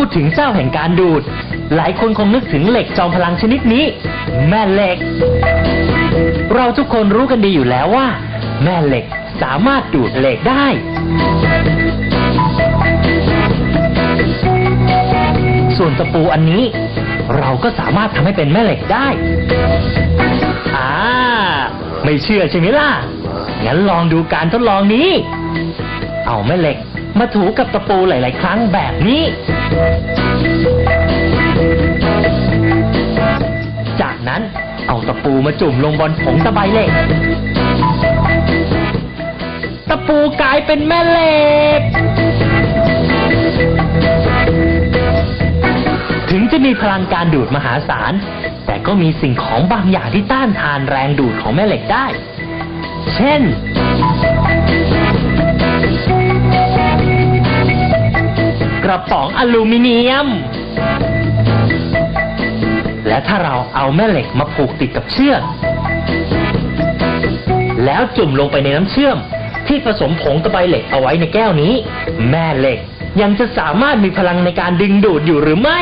ูดถึงเจ้าแห่งการดูด หลายคนคงนึกถึงเหล็กจอมพลังชนิดนี้ แม่เหล็ก เราทุกคนรู้กันดีอยู่แล้วว่า แม่เหล็กสามารถดูดเหล็กได้ ส่วนตะปูอันนี้ เราก็สามารถทำให้เป็นแม่เหล็กได้อ่าไม่เชื่อใช่ไหมล่ะ งั้นลองดูการทดลองนี้ เอาแม่เหล็ก มาถูกับตะปูหลาย ๆ ครั้งแบบนี้ จากนั้นเอาตะปูมาจุ่มลงบนผงตะไบเหล็ก ตะปูกลายเป็นแม่เหล็ก ถึงจะมีพลังการดูดมหาศาล แต่ก็มีสิ่งของบางอย่างที่ต้านทานแรงดูดของแม่เหล็กได้ เช่น ระป๋องอลูมิเนียม และถ้าเราเอาแม่เหล็กมาผูกติดกับเชือก แล้วจุ่มลงไปในน้ำเชื่อม ที่ผสมผงตะไบเหล็กเอาไว้ในแก้วนี้ แม่เหล็กยังจะสามารถมีพลังในการดึงดูดอยู่หรือไม่